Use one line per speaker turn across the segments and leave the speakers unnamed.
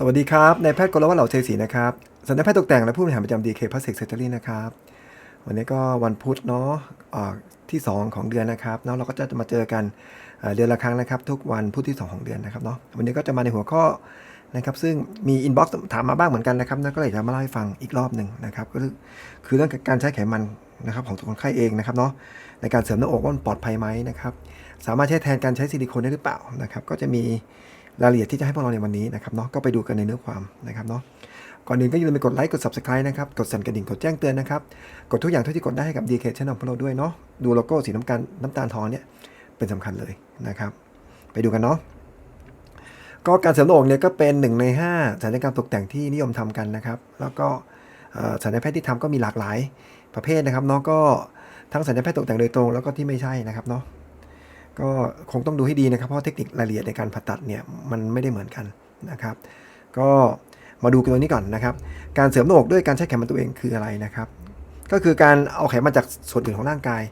สวัสดีครับ นายแพทย์กรวัฒน์เหล่าเชยศรีนะครับสัญญาแพทย์ตกแต่งและผู้บริหารประจำดีเคพาสเซกเซอรี่นะครับ วันนี้ก็วันพุธเนาะอ่าที่ 2 ของเดือนนะครับเนาะเราก็จะมาเจอกันเอ่อเดือนละครั้งนะครับ ทุกวันพุธที่ 2 ของเดือนนะครับเนาะวันนี้ก็จะมาในหัวข้อนะครับ ซึ่งมีอินบ็อกซ์ถามมาบ้างเหมือนกันนะครับแล้วก็เลยจะมาเล่าให้ฟังอีกรอบหนึ่งนะครับ ก็คือคือเรื่องการใช้ไขมันนะครับของตัวคนไข้เองนะครับเนาะในการเสริมหน้าอกว่ามันปลอดภัยไหมนะครับ สามารถใช้แทนการใช้ซิลิโคนได้หรือเปล่านะครับ ก็จะมี รายละเอียดที่จะให้พวกเราในวันนี้นะครับเนาะก็ไปดูกันในเนื้อความนะครับเนาะก่อนอื่นก็อย่าลืมไปกดไลค์กด subscribe นะครับกดสั่นกระดิ่งกดแจ้งเตือนนะครับกดทุกอย่างเท่าที่กดได้ให้กับ DK Channel ของเราด้วยเนาะดูโลโก้สีน้ำตาลน้ำตาลทองเนี่ยเป็นสำคัญเลยนะครับ ไปดูกันเนาะก็การเสริมหน้าอกเนี่ยก็เป็นหนึ่งใน5ศัลยกรรมตกแต่งที่นิยมทำกันนะครับ แล้วก็เอ่อศัลยแพทย์ที่ทำก็มีหลากหลายประเภทนะครับเนาะก็ทั้งศัลยแพทย์ตกแต่งโดยตรงแล้วก็ที่ไม่ใช่นะครับเนาะ ก็คงต้องดูให้ดีนะครับ เพราะเทคนิครายละเอียดในการผ่าตัดเนี่ยมันไม่ได้เหมือนกันนะครับ ก็มาดูกันตัวนี้ก่อนนะครับ การเสริมหน้าอกด้วยการใช้ไขมันตัวเองคืออะไรนะครับ ก็คือการเอาไขมันจากส่วนอื่นของร่างกาย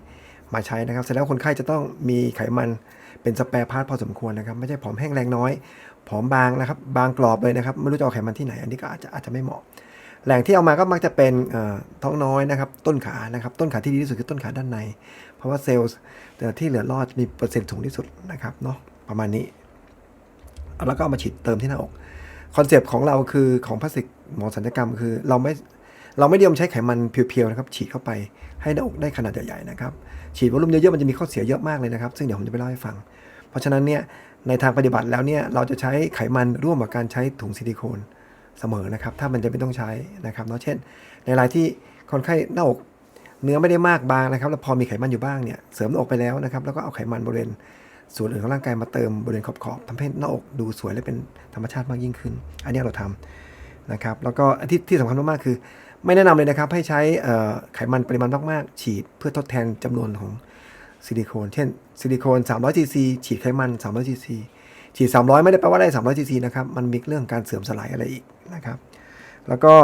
มาใช้นะครับ เสร็จแล้วคนไข้จะต้องมีไขมันเป็นสเปรพาร์ทพอสมควรนะครับ ไม่ใช่ผอมแห้งแรงน้อย ผอมบางนะครับ บางกรอบเลยนะครับ ไม่รู้จะเอาไขมันที่ไหน อันนี้ก็อาจจะอาจจะไม่เหมาะ แหล่งที่เอามาก็มักจะเป็นท้องน้อยนะครับ ต้นขานะครับ ต้นขาที่ดีที่สุดคือต้นขาด้านใน เพราะว่าเซลล์แต่ที่เหลือรอดมีเปอร์เซ็นต์สูงที่สุดนะครับเนาะประมาณนี้ แล้วก็เอามาฉีดเติมที่หน้าอกคอนเซปต์ของเราคือของพลาสติกหมอสัญญกรรมคือเราไม่เราไม่นิยมใช้ไขมันเพียวๆนะครับฉีดเข้าไปให้หน้าอกได้ขนาดใหญ่ๆนะครับฉีดวอลุ่มเยอะๆมันจะมีข้อเสียเยอะมากเลยนะครับ ซึ่งเดี๋ยวผมจะไปเล่าให้ฟัง เพราะฉะนั้นเนี่ยในทางปฏิบัติแล้วเนี่ยเราจะใช้ไขมันร่วมกับการใช้ถุงซิลิโคนเสมอนะครับ ถ้ามันจะไม่ต้องใช้นะครับเนาะเช่น ในรายที่คนไข้หน้าอก เนื้อไม่ได้มากบางนะครับ แล้วพอมีไขมันอยู่บ้างเนี่ยเสริมหน้าอกไปแล้วนะครับ แล้วก็เอาไขมันบริเวณส่วนอื่นของร่างกายมาเติมบริเวณขอบๆทำให้หน้าอกดูสวยและเป็นธรรมชาติมากยิ่งขึ้น อันนี้เราทำนะครับ แล้วก็ที่ที่สำคัญมากๆคือ ไม่แนะนำเลยนะครับ ให้ใช้ไขมันปริมาณมากๆ ฉีดเพื่อทดแทนจำนวนของซิลิโคน เช่นซิลิโคน300 cc ฉีดไขมัน300 cc ฉีด300 ไม่ได้แปลว่าได้300 cc นะครับ มันมีเรื่องการเสื่อมสลายอะไรอีกนะครับ แล้วก็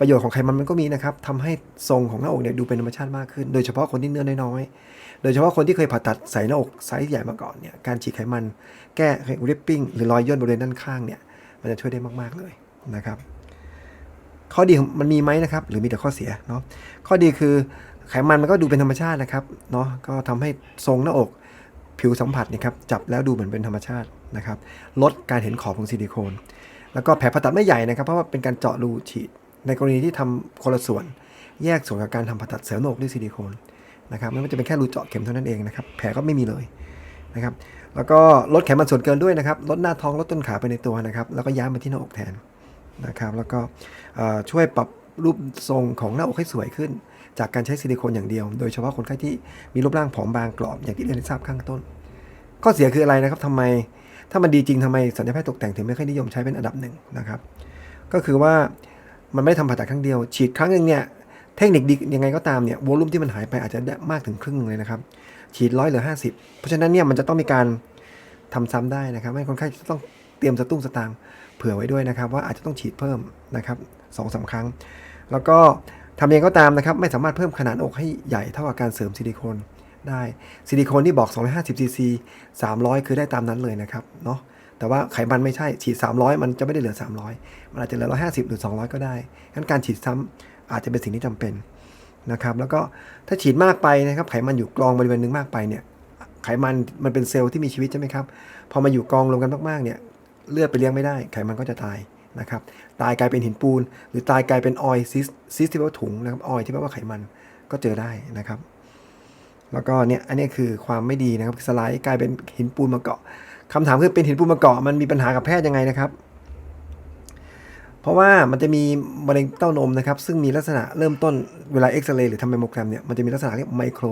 ประโยชน์ของไขมันมันก็มีนะครับทำให้ทรงของหน้าอกเนี่ยดูเป็นธรรมชาติมากขึ้น โดยเฉพาะคนที่เนื้อน้อยๆ โดยเฉพาะคนที่เคยผ่าตัดใส่หน้าอกไซส์ใหญ่มาก่อนเนี่ย การฉีดไขมันแก้ริปปิ้งหรือรอยย่นบริเวณด้านข้างเนี่ย มันจะช่วยได้มากๆเลยนะครับ ข้อดีมันมีไหมนะครับ หรือมีแต่ข้อเสียเนาะ ข้อดีคือไขมันมันก็ดูเป็นธรรมชาตินะครับ เนาะ ก็ทำให้ทรงหน้าอกผิวสัมผัสเนะครับจับแล้วดูเหมือนเป็นธรรมชาตินะครับ ลดการเห็นขอบของซิลิโคน แล้วก็แผลผ่าตัดไม่ใหญ่นะครับ เพราะว่าเป็นการเจาะรูฉีด ในกรณีที่ทำคนละส่วน แยกส่วนกับการทำผ่าตัดเสริมหน้าอกด้วยซิลิโคนนะครับไม่ว่าจะเป็นแค่รูเจาะเข็มเท่านั้นเองนะครับแผลก็ไม่มีเลยนะครับแล้วก็ลดไขมันส่วนเกินด้วยนะครับลดหน้าท้องลดต้นขาไปในตัวนะครับแล้วก็ย้ายมาที่หน้าอกแทนนะครับแล้วก็ช่วยปรับรูปทรงของหน้าอกให้สวยขึ้น จากการใช้ซิลิโคนอย่างเดียว โดยเฉพาะคนไข้ที่มีรูปร่างผอมบางกรอบอย่างที่เรียนให้ทราบข้างต้น ข้อเสียคืออะไรนะครับทำไมถ้ามันดีจริงทำไมสัญญาแพทย์ตกแต่งถึงไม่ค่อยนิยมใช้เป็นอันดับหนึ่งนะครับก็คือว่า มันไม่ได้ทำผ่าตัดครั้งเดียว ฉีดครั้งหนึ่งเนี่ยเทคนิคดียังไงก็ตามเนี่ยวอลุ่มที่มันหายไปอาจจะได้มากถึงครึ่งเลยนะครับ ฉีดร้อยหรือห้าสิบเพราะฉะนั้นเนี่ยมันจะต้องมีการทำซ้ำได้นะครับให้คนไข้ต้องเตรียมสตุ้งสตางค์เผื่อไว้ด้วยนะครับ ว่าอาจจะต้องฉีดเพิ่มนะครับสองสามครั้ง แล้วก็ทำเองก็ตามนะครับ ไม่สามารถเพิ่มขนาดอกให้ใหญ่เท่ากับการเสริมซิลิโคนได้ซิลิโคนที่บอก 250 cc 300 คือได้ตามนั้นเลยนะครับเนาะ แต่ว่าไขมันไม่ใช่ฉีด 300 มันจะไม่ได้เหลือ 300 มันอาจจะเหลือ 150 หรือ 200 ก็ได้งั้นการฉีดซ้ำอาจจะเป็นสิ่งที่จำเป็นนะครับ แล้วก็ถ้าฉีดมากไปนะครับ ไขมันอยู่กรองบริเวณนึงมากไปเนี่ย ไขมันมันเป็นเซลล์ที่มีชีวิตใช่ไหมครับ พอมาอยู่กองรวมกันมากๆเนี่ย เลือดไปเลี้ยงไม่ได้ ไขมันก็จะตายนะครับ ตายกลายเป็นหินปูน หรือตายกลายเป็นออยซิสซิสที่แปลว่าถุงนะครับ ออยที่แปลว่าไขมันก็เจอได้นะครับ แล้วก็เนี่ย อันนี้คือความไม่ดีนะครับ สไลด์กลายเป็นหินปูนมาเกาะ คำถามคือเป็นหินปูนมาเกาะมันมีปัญหากับแพทย์ยังไงนะครับ เพราะว่ามันจะมีมะเร็งเต้านมนะครับ ซึ่งมีลักษณะเริ่มต้นเวลาเอ็กซเรย์หรือทำเมมโมแกรมเนี่ยมันจะมีลักษณะเรียกไมโคร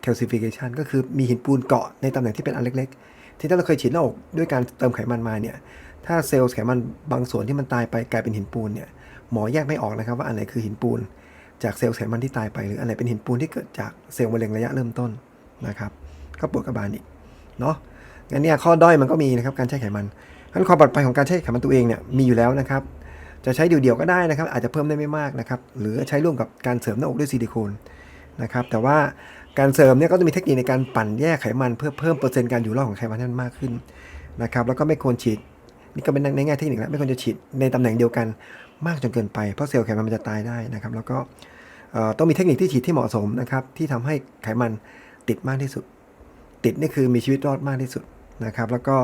แคลซิฟิเคชันก็คือมีหินปูนเกาะในตำแหน่งที่เป็นอันเล็ก ๆ ที่ถ้าเราเคยฉีดหน้าอกด้วยการเติมไขมันมาเนี่ยถ้าเซลล์ไขมันบางส่วนที่มันตายไปกลายเป็นหินปูนเนี่ยหมอแยกไม่ออกนะครับว่าอันไหนคือหินปูน จากเซลล์ไขมันที่ตายไปหรืออันไหนเป็นหินปูนที่เกิดจากเซลล์มะเร็งระยะเริ่มต้นนะครับ ก็ปวดกระบาลอีกเนาะ งั้นเนี่ยข้อด้อยมันก็มีนะครับการใช้ไขมันงั้นความปลอดภัยของการใช้ไขมันตัวเองเนี่ยมีอยู่แล้วนะครับ จะใช้เดี่ยวๆก็ได้นะครับ อาจจะเพิ่มได้ไม่มากนะครับ หรือใช้ร่วมกับการเสริมหน้าอกด้วยซิลิโคนนะครับ แต่ว่าการเสริมเนี่ยก็จะมีเทคนิคในการปั่นแยกไขมันเพื่อเพิ่มเปอร์เซ็นต์การอยู่รอดของไขมันให้มันมากขึ้นนะครับ แล้วก็ไม่ควรฉีดนี่ก็เป็นในแง่เทคนิคแล้วไม่ควรจะฉีดในตำแหน่งเดียวกันมากจนเกินไปเพราะเซลล์ไขมันมันจะตายได้นะครับ แล้วก็ต้องมีเทคนิคที่ฉีดที่เหมาะสมนะครับที่ทำให้ไขมันติดมากที่สุด ติดนี่คือมีชีวิตรอดมากที่สุด นะครับ แล้วก็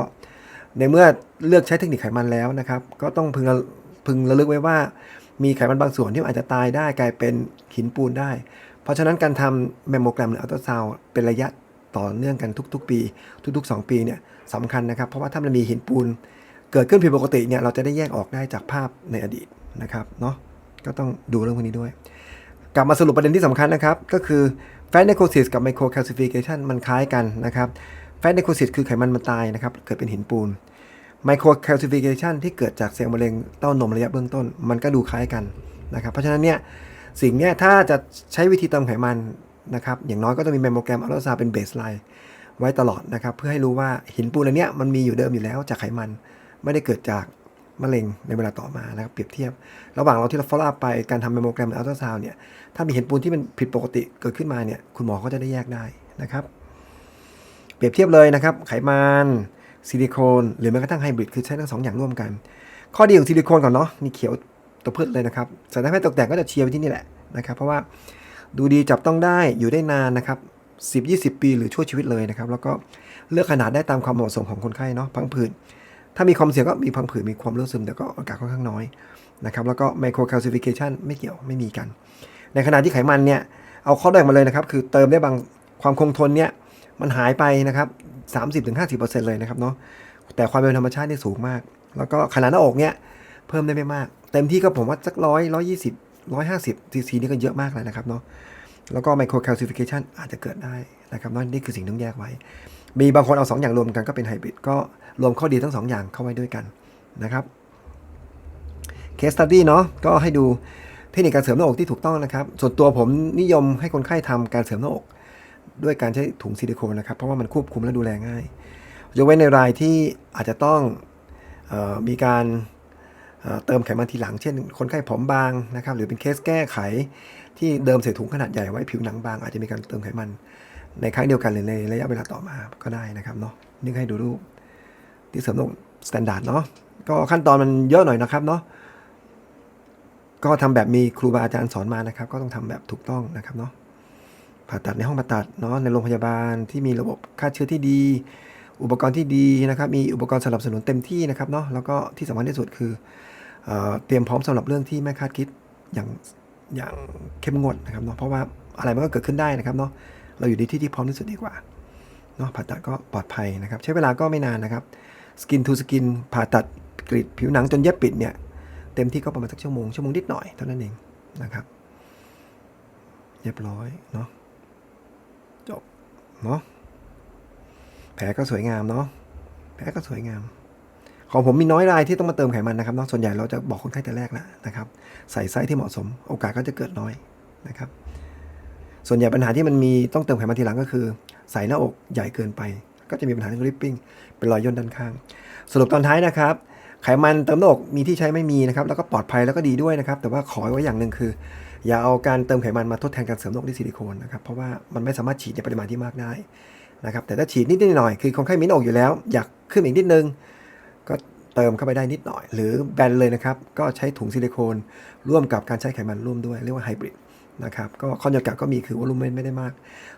ในเมื่อเลือกใช้เทคนิคไขมันแล้วนะครับ ก็ต้องพึงระพึงระลึกไว้ว่ามีไขมันบางส่วนที่อาจจะตายได้กลายเป็นหินปูนได้ เพราะฉะนั้นการทำแมมโมแกรมหรืออัลตราซาวด์เป็นระยะต่อเนื่องกันทุก ๆ ปี ทุก ๆ 2 ปีเนี่ยสำคัญนะครับ เพราะว่าถ้ามันมีหินปูน เกิดขึ้นผิดปกติเนี่ยเราจะได้แยกออกได้จากภาพในอดีตนะครับเนาะก็ต้องดูเรื่องพวกนี้ด้วย กลับมาสรุปประเด็นที่สำคัญนะครับ ก็คือ fat necrosis กับ microcalcification มันคล้ายกันนะครับ fat necrosis คือไขมันมันตายนะครับ เกิดเป็นหินปูน microcalcification ที่เกิดจากเซลล์มะเร็งเต้านมระยะเบื้องต้น มันก็ดูคล้ายกันนะครับ เพราะฉะนั้นเนี่ยสิ่งเนี้ยถ้าจะใช้วิธีเติมไขมันนะครับ อย่างน้อยก็ต้องมีแมมโมแกรมอัลตราซาวเป็นเบสไลน์ไว้ตลอดนะครับ เพื่อให้รู้ว่าหินปูนอันเนี้ยมันมีอยู่เดิมอยู่แล้วจากไขมัน ไม่ได้เกิดจากมะเร็งในเวลาต่อมานะครับเปรียบเทียบ ระหว่างเราที่เรา follow up ไปการทำแมมโมแกรมอัลตราซาวเนี่ยถ้ามีห็นปูนที่มันผิดปกติเกิดขึ้นมาเนี่ยคุณหมอก็จะได้แยกได้นะครับ เปรียบเทียบเลยนะครับ ไขมันซิลิโคนหรือแม้กระทั่งไฮบริดคือใช้ทั้งสองอย่างร่วมกัน ข้อดีของซิลิโคนก่อนเนาะนี่เขียวตัวพืชเลยนะครับสัญญาณแพทย์ตกแต่งก็จะเชียร์ไปที่นี่แหละนะครับเพราะว่าดูดีจับต้องได้อยู่ได้นานนะครับ 10-20 ปีหรือชั่วชีวิตเลยนะครับ แล้วก็เลือกขนาดได้ตามความเหมาะสมของคนไข้เนาะพังผืดถ้ามีความเสี่ยงก็มีพังผืดมีความรู้ซึมแต่ก็โอกาสค่อนข้างน้อยนะครับแล้วก็ไมโครแคลซิฟิเคชันไม่เกี่ยวไม่มีกัน ในขณะที่ไขมันเนี่ยเอาข้อด้มาเลยนะครับ คือเติมได้บางความคงทนเนี่ย มันหายไปนะครับ30-50%เลยนะครับเนาะแต่ความเป็นธรรมชาตินี่สูงมาก แล้วก็ขนาดหน้าอกเนี่ยเพิ่มได้ไม่มาก เต็มที่ก็ผมว่าสักร้อยร้อยยี่สิบร้อยห้าสิบซีซีนี่ก็เยอะมากเลยนะครับเนาะแล้วก็ไมโครแคลซิฟิเคชันอาจจะเกิดได้นะครับนั่นนี่คือสิ่งที่ต้องแยกไว้ มีบางคนเอา 2 อย่างรวมกันก็เป็นไฮบริดก็รวมข้อดีทั้ง 2 อย่างเข้าไว้ด้วยกันนะครับเคสตัดดี้เนาะก็ให้ดูเทคนิคการเสริมหน้าอกที่ถูกต้องนะครับ ส่วนตัวผมนิยมให้คนไข้ทำการเสริมหน้าอก ด้วยการใช้ถุงซิลิโคนนะครับ เพราะว่ามันควบคุมและดูแลง่าย ยกเว้นในรายที่อาจจะต้องออมีการเเติมไขมันทีหลัง เช่น คนไข้ผอมบางนะครับ หรือเป็นเคสแก้ไขที่เดิมใส่ถุงขนาดใหญ่ไว้ผิวหนังบาง อาจจะมีการเติมไขมัน ในครั้งเดียวกันหรือในระยะเวลาต่อมาก็ได้นะครับเนาะนี่ให้ดูรูปที่เสริมหน้าอกสแตนดาร์ดเนาะก็ขั้นตอนมันเยอะหน่อยนะครับเนาะก็ทำแบบมีครูบาอาจารย์สอนมานะครับ ก็ต้องทำแบบถูกต้องนะครับเนาะ ผ่าตัดในห้องผ่าตัดเนาะในโรงพยาบาลที่มีระบบฆ่าเชื้อที่ดี อุปกรณ์ที่ดีนะครับ มีอุปกรณ์สนับสนุนเต็มที่นะครับเนาะแล้วก็ที่สำคัญที่สุดคือเอเตรียมพร้อมสำหรับเรื่องที่ไม่คาดคิดอย่างอย่างเข้มงวดนะครับเนาะเพราะว่าอะไรมันก็เกิดขึ้นได้นะครับเนาะเราอยู่ในที่ที่พร้อมที่สุดดีกว่าเนาะผ่าตัดก็ปลอดภัยนะครับ ใช้เวลาก็ไม่นานนะครับสกินทูสกินผ่าตัดกรีดผิวหนังจนเย็บปิดเนี่ยเต็มที่ก็ประมาณสักชั่วโมงชั่วโมงนิดหน่อยเท่านั้นเองนะครับเรียบร้อยเนาะ เนาะแผลก็สวยงามเนาะแผลก็สวยงาม ของผมมีน้อยรายที่ต้องมาเติมไขมันนะครับเนาะส่วนใหญ่เราจะบอกคนไข้แต่แรกแล้วนะครับ ใส่ไซส์ที่เหมาะสม โอกาสก็จะเกิดน้อยนะครับ ส่วนใหญ่ปัญหาที่มันมีต้องเติมไขมันทีหลังก็คือ ใส่หน้าอกใหญ่เกินไป ก็จะมีปัญหาเรื่องริปปิ้งเป็นรอยย่นด้านข้าง สรุปตอนท้ายนะครับไขมันเติมหน้าอกมีที่ใช้ไม่มีนะครับ แล้วก็ปลอดภัยแล้วก็ดีด้วยนะครับ แต่ว่าขอไว้อย่างหนึ่งคือ อย่าเอาการเติมไขมันมาทดแทนการเสริมหน้าอกด้วยซิลิโคนนะครับ เพราะว่ามันไม่สามารถฉีดในปริมาณที่มากได้นะครับ แต่ถ้าฉีดนิดหน่อย คือคนไข้มีนอกอยู่แล้ว อยากขึ้นอีกนิดนึง ก็เติมเข้าไปได้นิดหน่อย หรือแบนเลยนะครับ ก็ใช้ถุงซิลิโคนร่วมกับการใช้ไขมันร่วมด้วย เรียกว่าไฮบริดนะครับ ก็ข้อจำกัดก็มีคือวอลุ่มไม่ได้มาก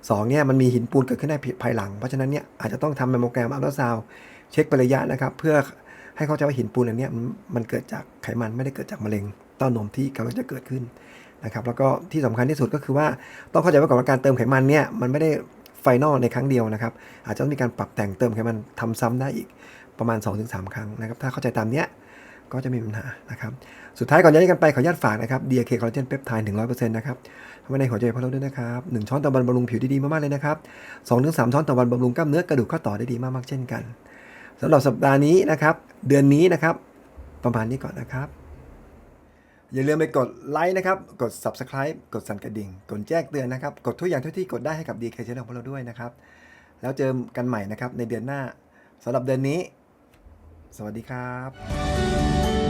สองเนี่ยมันมีหินปูนเกิดขึ้นได้ภายหลัง เพราะฉะนั้นเนี่ยอาจจะต้องทำแมมโมแกรมอัลตราซาวด์เช็คเป็นระยะนะครับ เพื่อให้เข้าใจว่าหินปูนอันนี้มันเกิดจากไขมันไม่ได้เกิดจากมะเร็งเต้านมที่กำลังจะเกิดขึ้น นะครับแล้วก็ที่สำคัญที่สุดก็คือว่าต้องเข้าใจไว้ก่อนว่าการเติมไขมันเนี่ยมันไม่ได้ไฟนอลในครั้งเดียวนะครับอาจจะต้องมีการปรับแต่งเติมไขมันทำซ้ำได้อีกประมาณ 2-3 ครั้งนะครับถ้าเข้าใจตามเนี้ยก็จะมีปัญหานะครับ สุดท้ายก่อนจะได้กันไปขออนุญาตฝากนะครับ DK คอลลาเจนเปปไทด์ถึง100%นะครับไว้ในหัวใจพวกเราด้วยนะครับ1ช้อนต่อวันบำรุงผิวได้ดีมากๆเลยนะครับ2-3 ช้อนต่อวันบำรุงกล้ามเนื้อกระดูกข้อต่อได้ดีมากๆเช่นกันสำหรับสัปดาห์นี้นะครับ เดือนนี้นะครับ ประมาณนี้ก่อนนะครับ อย่าลืมไปกดไลค์นะครับ กด Subscribe กดสั่นกระดิ่ง กดแจ้งเตือนนะครับ กดทุกอย่างเท่าที่กดได้ให้กับ DK Channel ของเราด้วยนะครับ แล้วเจอกันใหม่นะครับในเดือนหน้าสำหรับเดือนนี้ สวัสดีครับ